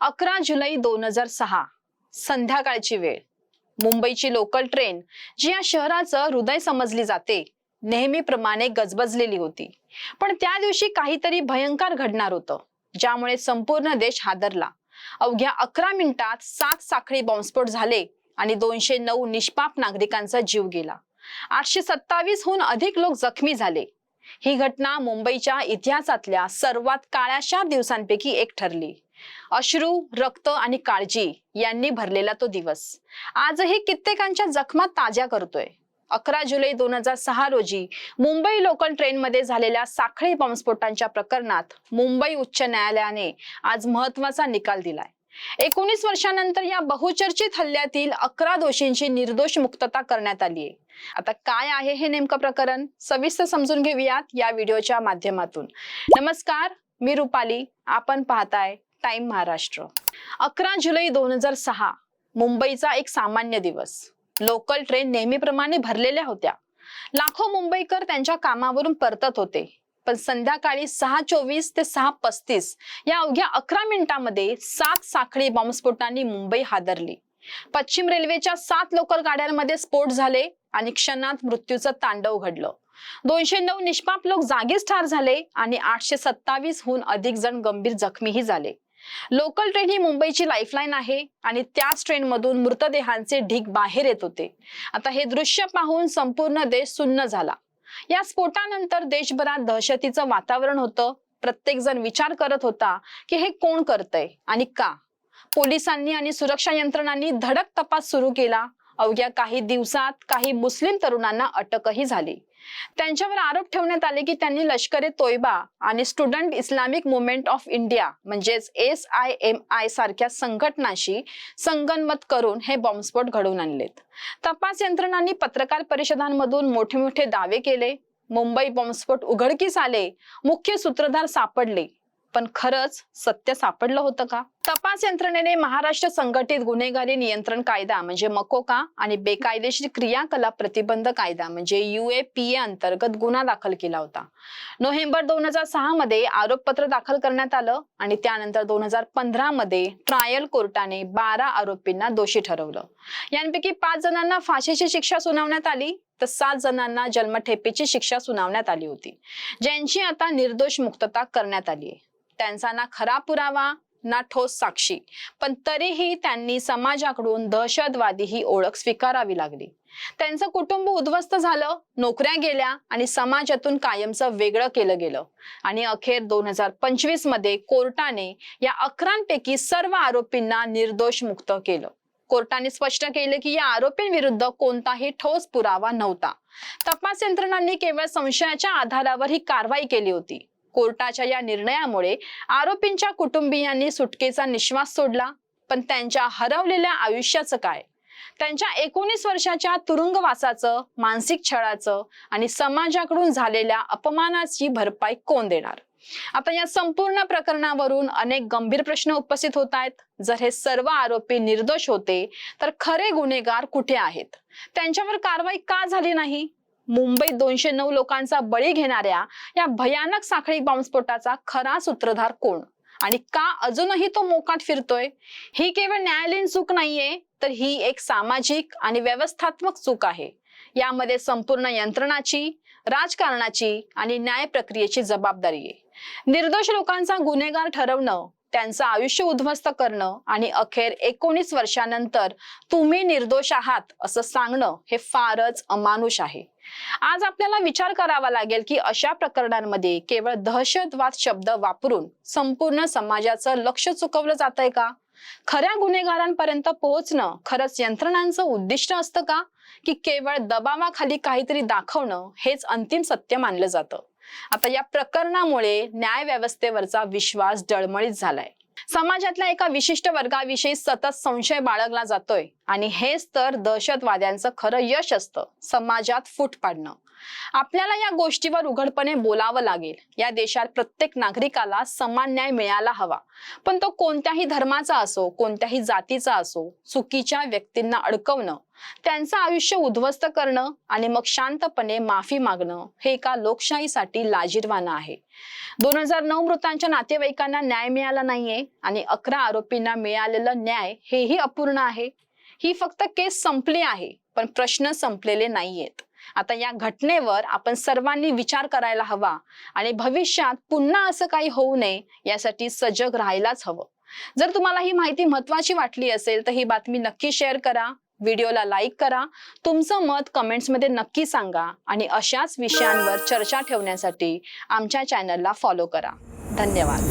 अकरा जुलै दोन हजार सहा संध्याकाळची वेळ. मुंबईची लोकल ट्रेन जी या शहराचं हृदय समजली जाते नेहमीप्रमाणे गजबजलेली होती. पण त्या दिवशी काहीतरी भयंकर घडणार होतं ज्यामुळे संपूर्ण देश हादरला. अवघ्या अकरा मिनिटात सात साखळी बॉम्बस्फोट झाले आणि दोनशे नऊ निष्पाप नागरिकांचा जीव गेला. आठशे सत्तावीस हून अधिक लोक जखमी झाले. ही घटना मुंबईच्या इतिहासातल्या सर्वात काळ्याशा दिवसांपैकी एक ठरली. अश्रू रक्त आणि काळजी यांनी भरलेला तो दिवस. आजही कित्येकांच्या जखमा ताज्या करतोय. अकरा जुलै दोन हजार सहा रोजी मुंबई लोकल ट्रेनमध्ये झालेल्या साखळी बॉम्बस्फोटांच्या प्रकरणात मुंबई उच्च न्यायालयाने आज महत्त्वाचा निकाल दिलाय. एकोणीस वर्षानंतर या बहुचर्चित हल्ल्यातील अकरा दोषींची निर्दोष मुक्तता करण्यात आली आहे. आता काय आहे हे नेमकं प्रकरण? सविस्तर समजून घेऊयात या व्हिडिओच्या माध्यमातून. नमस्कार मी रुपाली. आपण पाहताय टाइम महाराष्ट्र. अकरा जुलै दोन हजार सहा मुंबईचा एक सामान्य दिवस. लोकल ट्रेन नेहमीप्रमाणे भरलेल्या होत्या. लाखो मुंबईकर त्यांच्या कामावरून परतत होते. पण संध्याकाळी सहा चोवीस ते सहा पस्तीस या अवघ्या अकरा मिनिटांमध्ये सात साखळी बॉम्बस्फोटांनी मुंबई हादरली. पश्चिम रेल्वेच्या सात लोकल गाड्यांमध्ये स्फोट झाले आणि क्षणात मृत्यूचं तांडव घडलं. दोनशे नऊ निष्पाप लोक जागीच ठार झाले आणि आठशे सत्तावीस हून अधिक जण गंभीर जखमीही झाले. लोकल ट्रेन ही मुंबईची लाईफलाईन आहे आणि त्याच ट्रेनमधून मृतदेहांचे ढीग बाहेर येत होते. आता हे दृश्य पाहून संपूर्ण देश सुन्न झाला. या स्फोटानंतर देशभरात दहशतीचं वातावरण होतं. प्रत्येक जण विचार करत होता की हे कोण करतंय आणि का? पोलिसांनी आणि सुरक्षा यंत्रणांनी धडक तपास सुरू केला. अवघ्या काही दिवसात काही मुस्लिम तरुणांना अटकही झाली. त्यांच्यावर आरोप ठेवण्यात आले की त्यांनी लष्कर ए तोयबा आणि student Islamic movement of India म्हणजेच एस आय एम आय सारख्या संघटनाशी संगनमत करून हे बॉम्बस्फोट घडवून आणलेत. तपास यंत्रणांनी पत्रकार परिषदांमधून मोठे मोठे दावे केले. मुंबई बॉम्बस्फोट उघडकीस आले. मुख्य सूत्रधार सापडले. पण खरंच सत्य सापडलं होतं का? तपास यंत्रणेने महाराष्ट्र संघटित गुन्हेगारी नियंत्रण कायदा म्हणजे मकोका आणि बेकायदेशीर क्रियाकलाप प्रतिबंध कायदा म्हणजे युएपीए अंतर्गत गुन्हा दाखल केला होता. नोव्हेंबर दोन हजार सहा मध्ये आरोपपत्र दाखल करण्यात आलं आणि त्यानंतर दोन हजार पंधरा मध्ये ट्रायल कोर्टाने बारा आरोपींना दोषी ठरवलं. यांपैकी पाच जणांना फाशीची शिक्षा सुनावण्यात आली तर सात जणांना जन्मठेपेची शिक्षा सुनावण्यात आली होती. ज्यांची आता निर्दोष मुक्तता करण्यात आली आहे. त्यांचा ना खरा पुरावा ना ठोस साक्षी. पण तरीही त्यांनी समाजाकडून दहशतवादी ही ओळख स्वीकारावी लागली. त्यांचं कुटुंब उद्ध्वस्त झालं नोकऱ्या गेल्या आणि समाजातून कायमचं वेगळं केलं गेलं. आणि अखेर दोन हजार पंचवीसमध्ये कोर्टाने या अकरांपैकी सर्व आरोपींना निर्दोष मुक्त केलं. कोर्टाने स्पष्ट केले की या आरोपींविरुद्ध कोणताही ठोस पुरावा नव्हता. तपास यंत्रणांनी केवळ संशयाच्या आधारावर ही कारवाई केली होती. कोर्टाच्या या निर्णयामुळे आरोपींच्या कुटुंबियांनी सुटकेचा निश्वास सोडला. पण त्यांच्या हरवलेल्या आयुष्याचं काय? त्यांच्या एकोणीस वर्षाच्या तुरुंगवासाचं मानसिक छळाचं आणि समाजाकडून झालेल्या अपमानाची भरपाई कोण देणार? आता या संपूर्ण प्रकरणावरून अनेक गंभीर प्रश्न उपस्थित होत आहेत. जर हे सर्व आरोपी निर्दोष होते तर खरे गुन्हेगार कुठे आहेत? त्यांच्यावर कारवाई का झाली नाही? मुंबईत दोनशे नऊ लोकांचा बळी घेणाऱ्या या भयानक साखळी बॉम्बस्फोटाचा खरा सूत्रधार कोण? आणि का अजूनही तो मोकाट फिरतोय? ही केवळ न्यायालयीन चूक नाहीये तर ही एक सामाजिक आणि व्यवस्थात्मक चूक आहे. यामध्ये संपूर्ण यंत्रणाची राजकारणाची आणि न्याय प्रक्रियेची जबाबदारी आहे. निर्दोष लोकांचा गुन्हेगार ठरवणं त्यांचं आयुष्य उद्ध्वस्त करणं आणि अखेर एकोणीस वर्षानंतर तुम्ही निर्दोष आहात असं सांगणं हे फारच अमानुष आहे. आज आपल्याला विचार करावा लागेल की अशा प्रकरणांमध्ये केवळ दहशतवाद शब्द वापरून संपूर्ण समाजाचं लक्ष चुकवलं जात आहे का? खऱ्या गुन्हेगारांपर्यंत पोहोचणं खरंच यंत्रणांचं उद्दिष्ट असतं का? की केवळ दबावाखाली काहीतरी दाखवणं हेच अंतिम सत्य मानलं जातं. आता या प्रकरणामुळे न्याय व्यवस्थेवरचा विश्वास डळमळीत झालाय. समाजातल्या एका विशिष्ट वर्गाविषयी सतत संशय बाळगला जातोय आणि हेच तर दहशतवाद्यांचं खरं यश असतं समाजात फूट पाडणं. आपल्याला या गोष्टीवर उघडपणे बोलावं लागेल. या देशात प्रत्येक नागरिकाला समान न्याय मिळायला हवा. पण तो कोणत्याही धर्माचा असो कोणत्याही जातीचा असो चुकीच्या व्यक्तींना अडकवणं त्यांचं आयुष्य उद्ध्वस्त करणं आणि मग शांतपणे माफी मागणं हे एका लोकशाहीसाठी लाजीरवानं आहे. दोन हजार नऊ मृतांच्या नातेवाईकांना न्याय मिळाला नाहीये आणि अकरा आरोपींना मिळालेलं न्याय हेही अपूर्ण आहे. ही फक्त केस संपली आहे पण प्रश्न संपलेले नाहीयेत. आता या घटनेवर आपण सर्वांनी विचार करायला हवा आणि भविष्यात पुन्हा असं काही होऊ नये यासाठी सजग राहायलाच हवं. जर तुम्हाला ही माहिती महत्वाची वाटली असेल तर ही बातमी नक्की शेअर करा व्हिडिओला लाईक करा तुमचं मत कमेंट्समध्ये नक्की सांगा आणि अशाच विषयांवर चर्चा ठेवण्यासाठी आमच्या चॅनलला फॉलो करा. धन्यवाद.